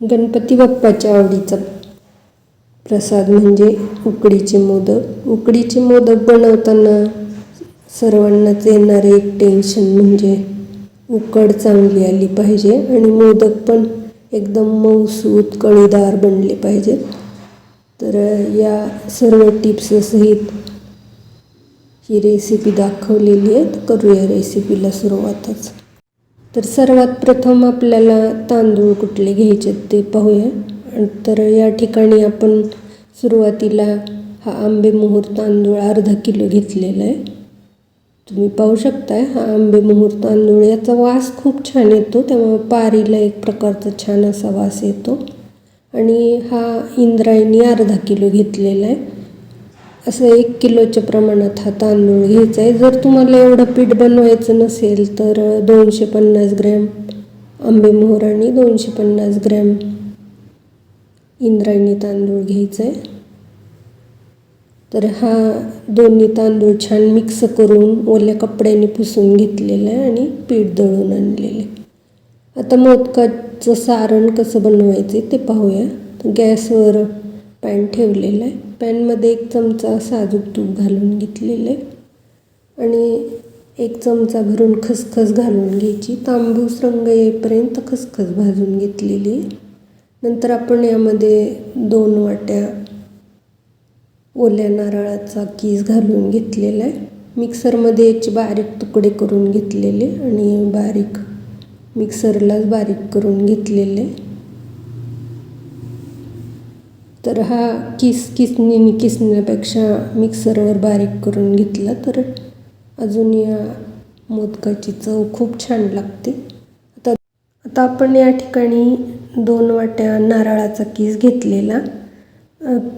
गणपती बाप्पाच्या आवडीचा प्रसाद म्हणजे उकडीचे मोदक. उकडीचे मोदक बनवताना सर्वांनाच येणारे एक टेन्शन म्हणजे उकड चांगली आली पाहिजे आणि मोदक पण एकदम मऊसूत कळीदार बनले पाहिजेत तर या सर्व टिप्ससहित ही रेसिपी दाखवलेली आहे करूया रेसिपीला सुरुवातच. तर सर्वात प्रथम आपल्याला तांदूळ कुठले घ्यायचे ते पाहूया. आणि तर या ठिकाणी आपण सुरुवातीला हा आंबेमोहूर तांदूळ अर्धा किलो घेतलेला आहे. तुम्ही पाहू शकताय हा आंबेमोहूर तांदूळ याचा वास खूप छान येतो त्यामुळे पारीला एक प्रकारचा छान असा वास येतो. आणि हा इंद्रायणी अर्धा किलो घेतलेला आहे. असं एक किलोच्या प्रमाणात हा तांदूळ घ्यायचा आहे. जर तुम्हाला एवढं पीठ बनवायचं नसेल तर दोनशे पन्नास ग्रॅम आंबेमोहर आणि दोनशे पन्नास ग्रॅम इंद्रायणी तांदूळ घ्यायचा आहे. तर हा दोन्ही तांदूळ छान मिक्स करून ओल्या कपड्याने पुसून घेतलेला आहे आणि पीठ दळून आणलेलं आहे. आता मोदकाचं सारण कसं बनवायचं ते पाहूया. गॅसवर पॅन ठेवलेला आहे. पॅनमध्ये एक चमचा साजूक तूप घालून घेतलेलं आहे. आणि एक चमचा भरून खसखस घालून घ्यायची. तांबूस रंग येईपर्यंत खसखस भाजून घेतलेली आहे. नंतर आपण यामध्ये दोन वाट्या ओल्या नारळाचा कीस घालून घेतलेला आहे. मिक्सरमध्ये याचे बारीक तुकडे करून घेतलेले आणि बारीक मिक्सरलाच बारीक करून घेतलेले. तर हा किस किसणीने किसण्यापेक्षा मिक्सरवर बारीक करून घेतला तर अजून या मोदकाची चव खूप छान लागते. आता आता आपण या ठिकाणी दोन वाट्या नारळाचा किस घेतलेला.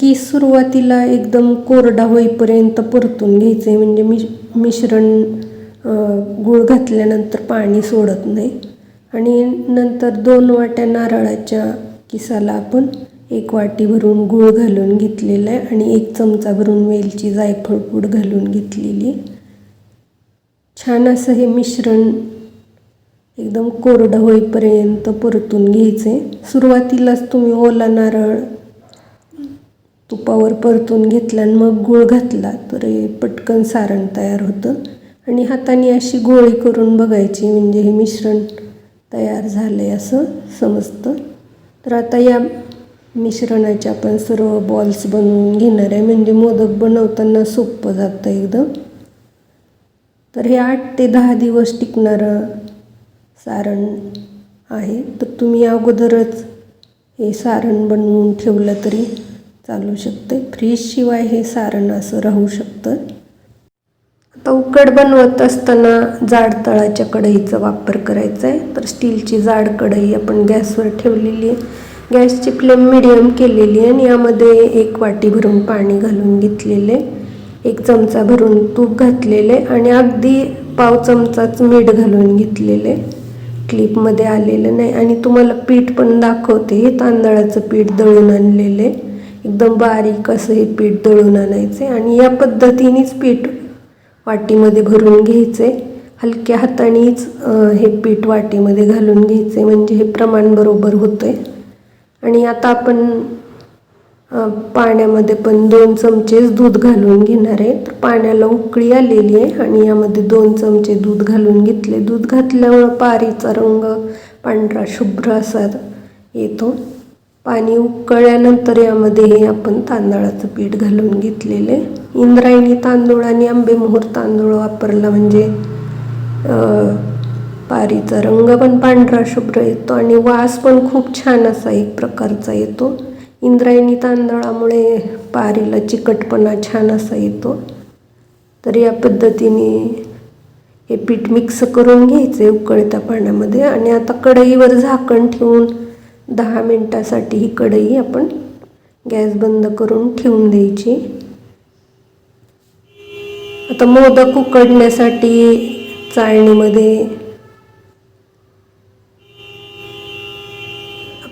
किस सुरुवातीला एकदम कोरडा होईपर्यंत परतून घ्यायचं आहे म्हणजे मिश मिश्रण गूळ घातल्यानंतर पाणी सोडत नाही. आणि नंतर दोन वाट्या नारळाच्या किसाला आपण एक वाटी भरून गूळ घालून घेतलेला आहे आणि एक चमचा भरून वेलची जायफळ पूड घालून घेतलेली. छान असं हे मिश्रण एकदम कोरडं होईपर्यंत परतून घ्यायचे. सुरुवातीलाच तुम्ही ओला नारळ तुपावर परतून घेतला आणि मग गूळ घातला तर हे पटकन सारण तयार होतं. आणि हाताने अशी गोळी करून बघायची म्हणजे हे मिश्रण तयार झालं आहे असं समजतं. तर आता या मिश्रणाचे आपण सर्व बॉल्स बनवून घेणार आहे. म्हणजे मोदक बनवताना सोपं जातं एकदम. तर हे आठ ते दहा दिवस टिकणारं सारण आहे. तर तुम्ही अगोदरच हे सारण बनवून ठेवलं तरी चालू शकते. फ्रीजशिवाय हे सारण असं राहू शकतं. आता उकड बनवत असताना जाड तळाच्या कढईचा वापर करायचा आहे. तर स्टीलची जाड कढई आपण गॅसवर ठेवलेली आहे. गॅसची फ्लेम मिडियम केलेली आहे आणि यामध्ये एक वाटी भरून पाणी घालून घेतलेले एक चमचा भरून तूप घातलेले आणि अगदी पाव चमचाच मीठ घालून घेतलेले क्लिपमध्ये आलेलं नाही आणि तुम्हाला पीठ पण दाखवते. हे तांदळाचं पीठ दळून आणलेले एकदम बारीक असं हे पीठ दळून आणायचे आणि या पद्धतीनेच पीठ वाटीमध्ये भरून घ्यायचे हलक्या हातानेच हे पीठ वाटीमध्ये घालून घ्यायचे म्हणजे हे प्रमाण बरोबर होतं आहे आणि आता आपण पाण्यामध्ये पण दोन चमचेच दूध घालून घेणार आहे. तर पाण्याला उकळी आलेली आहे आणि यामध्ये दोन चमचे दूध घालून घेतले. दूध घातल्यामुळं पारीचा रंग पांढरा शुभ्र असा येतो. पाणी उकळल्यानंतर यामध्ये हे आपण तांदळाचं पीठ घालून घेतलेले इंद्रायणी तांदूळ आणि आंबेमोहर तांदूळ वापरला म्हणजे पारीचा रंग पण पांढरा शुभ्र येतो आणि वास पण खूप छान असा एक प्रकारचा येतो. इंद्रायणी तांदळामुळे पारीला चिकटपणा छान असा येतो. तर या पद्धतीने हे पीठ मिक्स करून घ्यायचे उकळत्या पाण्यामध्ये आणि आता कढईवर झाकण ठेवून दहा मिनटासाठी ही कढई आपण गॅस बंद करून ठेवून द्यायची. आता मोदक उकडण्यासाठी चाळणीमध्ये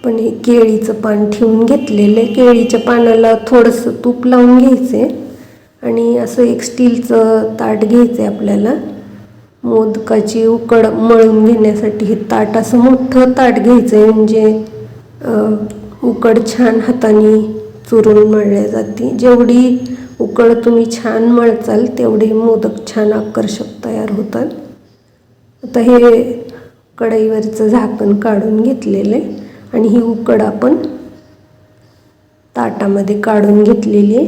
आपण हे केळीचं पान ठेवून घेतलेलं आहे. केळीच्या पानाला थोडंसं तूप लावून घ्यायचे आणि असं एक स्टीलचं ताट घ्यायचं आहे आपल्याला. मोदकाची उकड मळून घेण्यासाठी हे ताट असं मोठं ताट घ्यायचं आहे म्हणजे उकड छान हाताने चुरून मळल्या जाते. जेवढी उकड तुम्ही छान मळचाल तेवढे मोदक छान आकर्षक तयार होतात. आता हे कढईवरचं झाकण काढून घेतलेलं आहे. आणि ही उकड आपण ताटामध्ये काढून घेतलेली आहे.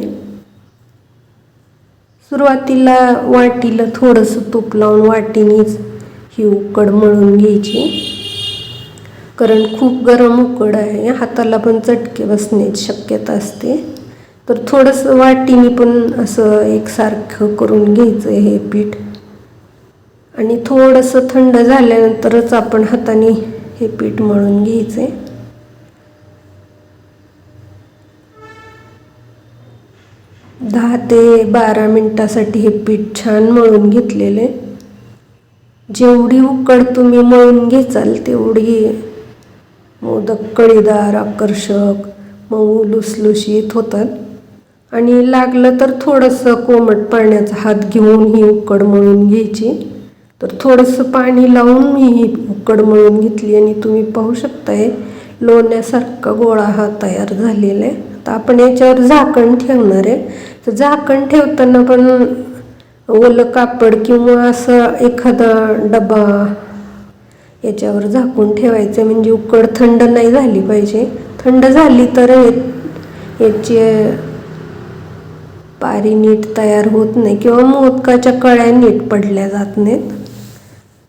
सुरुवातीला वाटीला थोडंसं तूप लावून वाटीनेच ही उकड मळून घ्यायची. कारण खूप गरम उकड आहे हाताला पण चटके बसण्याची शक्यता असते. तर थोडंसं वाटीने पण असं एकसारखं करून घ्यायचं हे पीठ. आणि थोडंसं थंड झाल्यानंतरच आपण हाताने हे पीठ मळून घ्यायचे दहा ते बारा मिनटासाठी हे पीठ छान मळून घेतलेले. जेवढी उकड तुम्ही मळून घेचाल तेवढी मोदक कळीदार आकर्षक मऊ लुसलुशीत होतात. आणि लागलं तर थोडंसं कोमट पाण्याचा हात घेऊन ही उकड मळून घ्यायची. तर थोडंसं पाणी लावून मी ही उकड मळून घेतली आणि तुम्ही पाहू शकताय लोण्यासारखा गोळा हा तयार झालेला आहे. आता आपण याच्यावर झाकण ठेवणार आहे. तर झाकण ठेवताना पण ओलं कापड किंवा असं एखादा डबा याच्यावर झाकून ठेवायचं. म्हणजे उकड थंड नाही झाली पाहिजे. थंड झाली तर याची पारी नीट तयार होत नाही किंवा मोदकाच्या कळ्या नीट पडल्या जात नाहीत.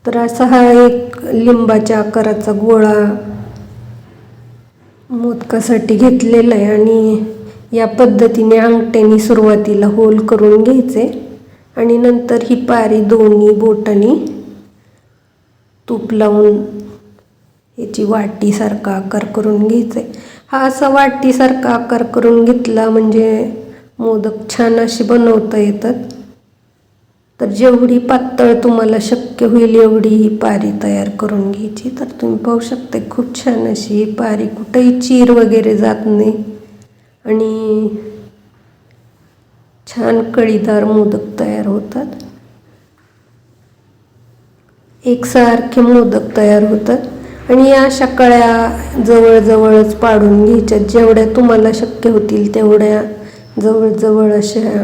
तर असा हा एक लिंबाच्या आकाराचा गोळा मोदकासाठी घेतलेलं आहे आणि या पद्धतीने अंगठ्याने सुरुवातीला होल करून घ्यायचे. आणि नंतर ही पारी दोन्ही बोटांनी तूप लावून याची वाटीसारखा आकार करून घ्यायचा. आहे हा असा वाटीसारखा आकार करून घेतला म्हणजे मोदक छान असे बनवता येतात. तर जेवढी पातळ तुम्हाला शक्य होईल एवढी ही पारी तयार करून घ्यायची. तर तुम्ही पाहू शकता खूप छान अशी ही पारी कुठंही चीर वगैरे जात नाही. आणि छान कळीदार मोदक तयार होतात. एकसारखे मोदक तयार होतात. आणि या अशा कळ्या जवळजवळच पाडून घ्यायच्यात जेवढ्या तुम्हाला शक्य होतील तेवढ्या जवळजवळ अशा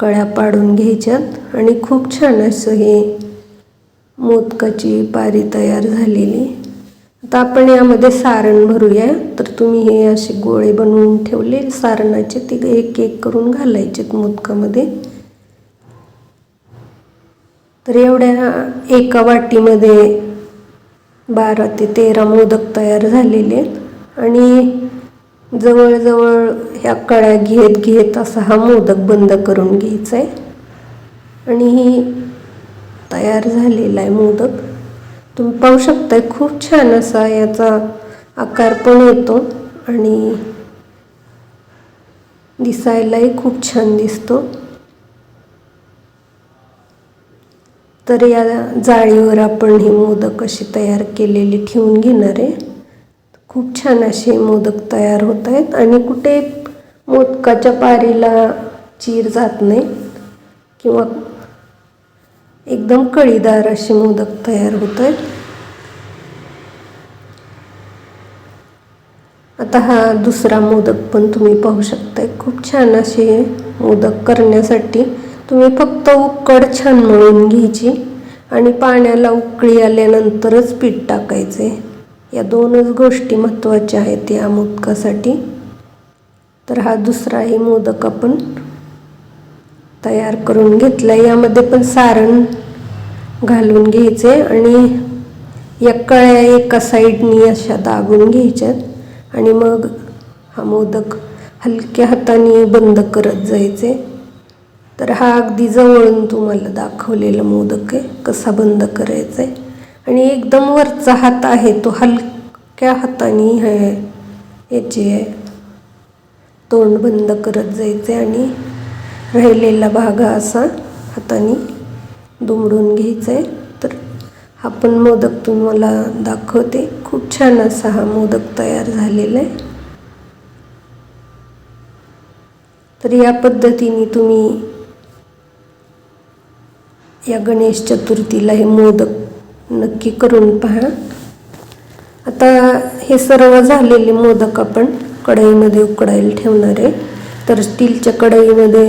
कळ्या पाडून घ्यायच्यात आणि खूप छान असं हे मोदकाची पारी तयार झालेली. आता आपण यामध्ये सारण भरूया. तर तुम्ही हे असे गोळे बनवून ठेवले सारणाचे ते एक एक करून घालायचेत मोदकामध्ये. तर एवढ्या एका वाटीमध्ये बारा ते तेरा मोदक तयार झालेले आहेत. आणि जवळजवळ ह्या कळ्या घेत घेत असा हा मोदक बंद करून घ्यायचा आहे आणि ही तयार झालेला आहे मोदक. तुम्ही पाहू शकताय खूप छान असा याचा आकार पण येतो आणि दिसायलाही खूप छान दिसतो. तर या जाळीवर आपण हे मोदक अशी तयार केलेली ठेवून घेणार. आहे खूप छान असे मोदक तयार होत आहेत आणि कुठे मोदकाच्या पारीला चीर जात नाही किंवा एकदम कळीदार असे मोदक तयार होत आहेत. आता हा दुसरा मोदक पण तुम्ही पाहू शकताय. खूप छान असे मोदक करण्यासाठी तुम्ही फक्त उकड छान मळून घ्यायची आणि पाण्याला उकळी आल्यानंतरच पीठ टाकायचे. या दोनच गोष्टी महत्त्वाच्या आहेत या मोदकासाठी. तर हा दुसराही मोदक आपण तयार करून घेतला. यामध्ये पण सारण घालून घ्यायचे आणि या कळ्या एका साईडनी अशा दाबून घ्यायच्यात आणि मग हा मोदक हलक्या हाताने बंद करत जायचे. तर हा अगदी जवळून तुम्हाला दाखवलेला मोदक आहे. कसा बंद करायचा आहे आणि एकदम वरचा हात आहे तो हलक्या हाताने हे याचे तोंड बंद करत जायचे आणि राहिलेला भाग असा हाताने दुमडून घ्यायचा आहे. तर हा पण मोदक तुम्हाला दाखवते. खूप छान असा हा मोदक तयार झालेला आहे. तर या पद्धतीने तुम्ही या गणेश चतुर्थीला हे मोदक नक्की करून पहा. आता हे सर्व झालेले मोदक आपण कढईमध्ये उकडायला ठेवणार आहे. तर स्टीलच्या कढईमध्ये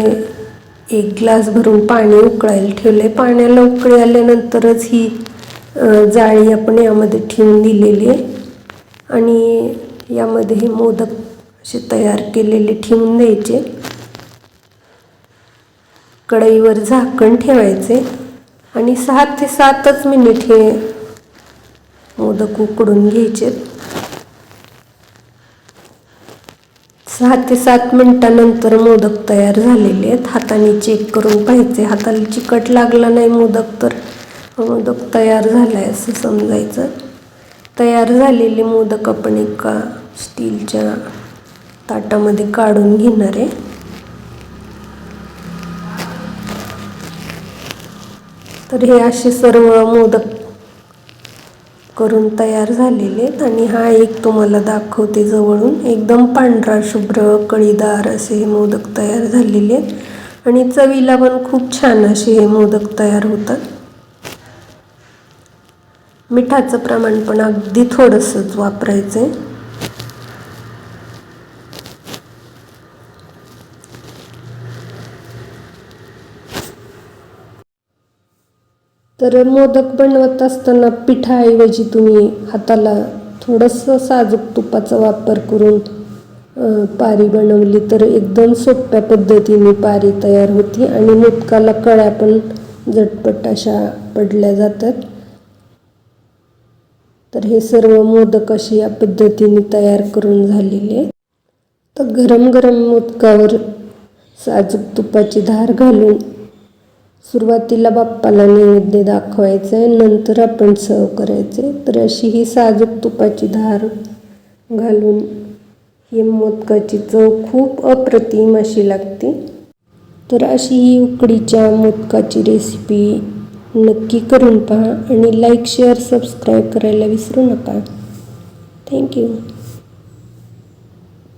एक ग्लास भरून पाणी उकळायला ठेवलं आहे पाण्याला उकळी आल्यानंतरच ही जाळी आपण यामध्ये ठेवून दिलेली आहे. आणि यामध्ये हे मोदक असे तयार केलेले ठेवून द्यायचे. कढईवर झाकण ठेवायचे. आणि सहा ते सातच मिनिट हे मोदक उकडून घ्यायचे. सहा ते सात मिनिटानंतर मोदक तयार झालेले आहेत. हाताने चेक करून पाहायचे. हाताला चिकट लागला नाही मोदक तर. मोदक तयार झाला आहे असं समजायचं. तयार झालेले मोदक आपण एका स्टीलच्या ताटामध्ये काढून घेणार आहे. तर हे असे सर्व मोदक करून तयार झालेले आहेत. आणि हा एक तुम्हाला दाखवते जवळून. एकदम पांढरा शुभ्र कळीदार असे हे मोदक तयार झालेले आहेत. आणि चवीला पण खूप छान असे हे मोदक तयार होतात. मिठाचं प्रमाण पण अगदी थोडंसंच वापरायचं आहे तर मोदक बनवत असताना पिठाऐवजी तुम्ही हाताला थोडंसं साजूक तुपाचा वापर करून पारी बनवली तर एकदम सोप्या पद्धतीने पारी तयार होती आणि मोदकाला कळ्या पण झटपट अशा पडल्या जातात तर हे सर्व मोदक असे या पद्धतीने तयार करून झालेले आहेत. तर गरम गरम मोदकावर साजूक तुपाची धार घालून सुरुवातीला बाप्पाला नैवेद्य दाखवायचं आहे नंतर आपण सर्व करायचे तर अशी ही साजूक तुपाची धार घालून ही मोदकाची चव खूप अप्रतिम अशी लागते. तर अशी ही उकडीच्या मोदकाची रेसिपी नक्की करून पहा आणि लाईक शेअर सबस्क्राईब करायला विसरू नका. थँक्यू.